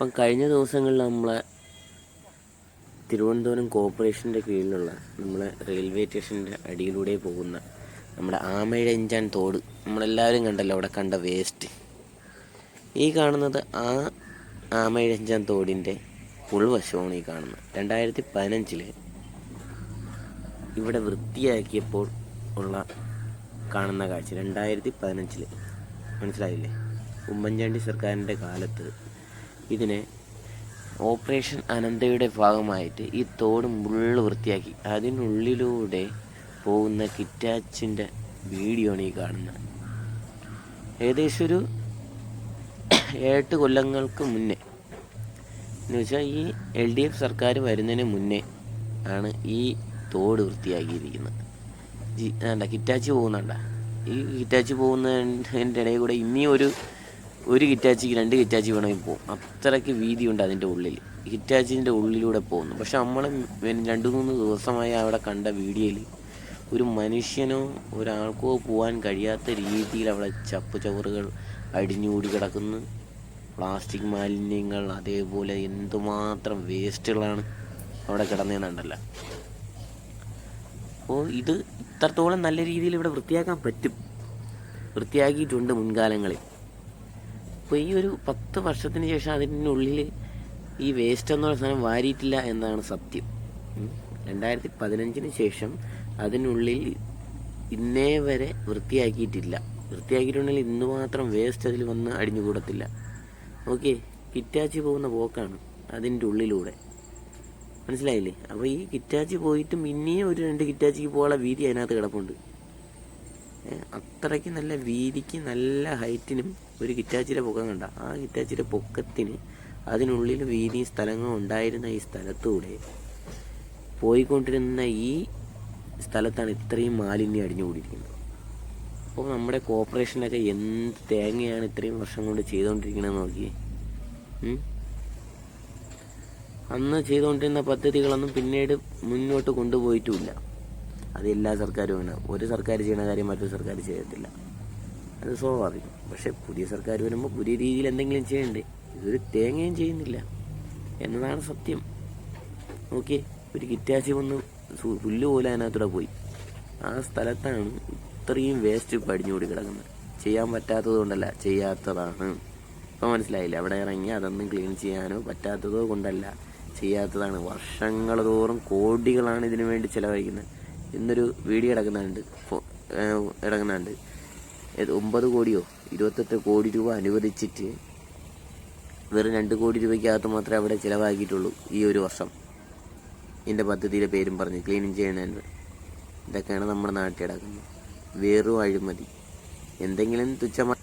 ഇപ്പം കഴിഞ്ഞ ദിവസങ്ങളിൽ നമ്മളെ തിരുവനന്തപുരം കോർപ്പറേഷന്റെ കീഴിലുള്ള നമ്മളെ റെയിൽവേ സ്റ്റേഷന്റെ അടിയിലൂടെ പോകുന്ന നമ്മുടെ ആമയുടെ എഞ്ചാൻ തോട് നമ്മളെല്ലാവരും കണ്ടല്ലോ അവിടെ കണ്ട വേസ്റ്റ്. ഈ കാണുന്നത് ആ ആമയുടെ എഞ്ചാൻ തോടിന്റെ ഉൾവശമാണ് ഈ കാണുന്നത്. രണ്ടായിരത്തി പതിനഞ്ചിൽ ഇവിടെ വൃത്തിയാക്കിയപ്പോൾ ഉള്ള കാണുന്ന കാഴ്ച. രണ്ടായിരത്തി പതിനഞ്ചിൽ മനസ്സിലായില്ലേ? ഉമ്മൻചാണ്ടി സർക്കാരിന്റെ കാലത്ത് ഇതിനെ ഓപ്പറേഷൻ അനന്തയുടെ ഭാഗമായിട്ട് ഈ തോട് മുള്ളു വൃത്തിയാക്കി. അതിനുള്ളിലൂടെ പോകുന്ന കിറ്റാച്ചിന്റെ വീഡിയോ ആണ് ഈ കാണുന്നത്. ഏകദേശം ഒരു എട്ട് കൊല്ലങ്ങൾക്ക് മുന്നേ എന്ന് വെച്ചാൽ ഈ എൽ ഡി എഫ് സർക്കാർ വരുന്നതിന് മുന്നേ ആണ് ഈ തോട് വൃത്തിയാക്കിയിരിക്കുന്നത്. വേണ്ട കിറ്റാച്ചി പോകുന്നുണ്ട. ഈ കിറ്റാച്ചി പോകുന്നതിന്റെ ഇടയിൽ കൂടെ ഇനിയും ഒരു ഒരു കിറ്റാച്ചിക്ക് രണ്ട് കിറ്റാച്ചി വേണമെങ്കിൽ പോകും അത്രയ്ക്ക് വീതിയുണ്ട് അതിന്റെ ഉള്ളിൽ. കിറ്റാച്ചിന്റെ ഉള്ളിലൂടെ പോകുന്നു. പക്ഷെ നമ്മൾ രണ്ട് മൂന്ന് ദിവസമായി അവിടെ കണ്ട വീഡിയോയിൽ ഒരു മനുഷ്യനോ ഒരാൾക്കോ പോകാൻ കഴിയാത്ത രീതിയിൽ അവിടെ ചപ്പ് ചവറുകൾ അടിഞ്ഞുകൂടി കിടക്കുന്നു. പ്ലാസ്റ്റിക് മാലിന്യങ്ങൾ അതേപോലെ എന്തുമാത്രം വേസ്റ്റുകളാണ് അവിടെ കിടന്നതെന്നുണ്ടല്ലോ അപ്പോൾ ഇത് ഇത്രത്തോളം നല്ല രീതിയിൽ ഇവിടെ വൃത്തിയാക്കാൻ പറ്റും. വൃത്തിയാക്കിയിട്ടുണ്ട് മുൻകാലങ്ങളിൽ. അപ്പോൾ ഈ ഒരു പത്ത് വർഷത്തിന് ശേഷം അതിനുള്ളിൽ ഈ വേസ്റ്റ് എന്നുള്ള സാധനം വാരിയിട്ടില്ല എന്നാണ് സത്യം. രണ്ടായിരത്തി പതിനഞ്ചിന് ശേഷം അതിനുള്ളിൽ ഇന്നേ വരെ വൃത്തിയാക്കിയിട്ടില്ല. വൃത്തിയാക്കിയിട്ടുണ്ടെങ്കിൽ ഇന്ന് മാത്രം വേസ്റ്റ് അതിൽ വന്ന് അടിഞ്ഞുകൂടത്തില്ല ഓക്കെ കിറ്റാച്ചി പോകുന്ന പോക്കാണ് അതിന്റെ ഉള്ളിലൂടെ. മനസ്സിലായില്ലേ? അപ്പോൾ ഈ കിറ്റാച്ചി പോയിട്ടും ഇനിയും ഒരു രണ്ട് കിറ്റാച്ചിക്ക് പോകാനുള്ള വീതി അതിനകത്ത് കിടപ്പുണ്ട്. അത്രയ്ക്ക് നല്ല വീതിക്ക് നല്ല ഹൈറ്റിനും ഒരു കിറ്റാച്ചിയുടെ പൊക്കം കണ്ട ആ കിറ്റാച്ചിയുടെ പൊക്കത്തിന് അതിനുള്ളിൽ വീതി സ്ഥലങ്ങളും ഉണ്ടായിരുന്ന ഈ സ്ഥലത്തൂടെ പോയിക്കൊണ്ടിരുന്ന ഈ സ്ഥലത്താണ് ഇത്രയും മാലിന്യം അടിഞ്ഞുകൂടിയിരിക്കുന്നത് അപ്പോൾ നമ്മുടെ കോർപ്പറേഷനൊക്കെ എന്ത് തേങ്ങയാണ് ഇത്രയും വർഷം കൊണ്ട് ചെയ്തുകൊണ്ടിരിക്കണമെന്ന് നോക്കി? അന്ന് ചെയ്തുകൊണ്ടിരുന്ന പദ്ധതികളൊന്നും പിന്നീട് മുന്നോട്ട് കൊണ്ടുപോയിട്ടുമില്ല. അത് എല്ലാ സർക്കാരും ആണ് ഒരു സർക്കാർ ചെയ്യുന്ന കാര്യം മറ്റൊരു സർക്കാർ ചെയ്യത്തില്ല. അത് സ്വാഭാവികം. പക്ഷെ പുതിയ സർക്കാർ വരുമ്പോൾ പുതിയ രീതിയിൽ എന്തെങ്കിലും ചെയ്യണ്ടേ? ഇതൊരു തേങ്ങയും ചെയ്യുന്നില്ല. എന്നതാണ് സത്യം. ഓക്കെ ഒരു കിറ്റാച്ചി വന്ന് പുല്ല് പോലെ അതിനകത്തൂടെ പോയി. ആ സ്ഥലത്താണ് ഇത്രയും വേസ്റ്റ് പടിഞ്ഞുകൂടി കിടക്കുന്നത്. ചെയ്യാൻ പറ്റാത്തത് കൊണ്ടല്ല ചെയ്യാത്തതാണ്. ഇപ്പം മനസ്സിലായില്ല? അവിടെ ഇറങ്ങി അതൊന്നും ക്ലീൻ ചെയ്യാനോ പറ്റാത്തതോ കൊണ്ടല്ല ചെയ്യാത്തതാണ്. വർഷങ്ങൾ തോറും കോടികളാണ് ഇതിനു വേണ്ടി ചിലവഴിക്കുന്നത്. ഇന്നൊരു വീഡിയോ ഇടങ്ങുന്നുണ്ട് ഇടങ്ങുന്നുണ്ട് ഒമ്പത് കോടിയോ? ഇരുപത്തെട്ട് കോടി രൂപ അനുവദിച്ചിട്ട് വെറും രണ്ട് കോടി രൂപയ്ക്കകത്ത് മാത്രമേ അവിടെ ചിലവാക്കിയിട്ടുള്ളൂ ഈ ഒരു വർഷം. ഇതിന്റെ പദ്ധതിയുടെ പേരും പറഞ്ഞ് ക്ലീനിങ് ചെയ്യണമെന്ന് ഇതൊക്കെയാണ് നമ്മുടെ നാട്ടിൽ ഇടക്കുന്നത് വേറും അഴിമതി. എന്തെങ്കിലും തുച്ഛമായ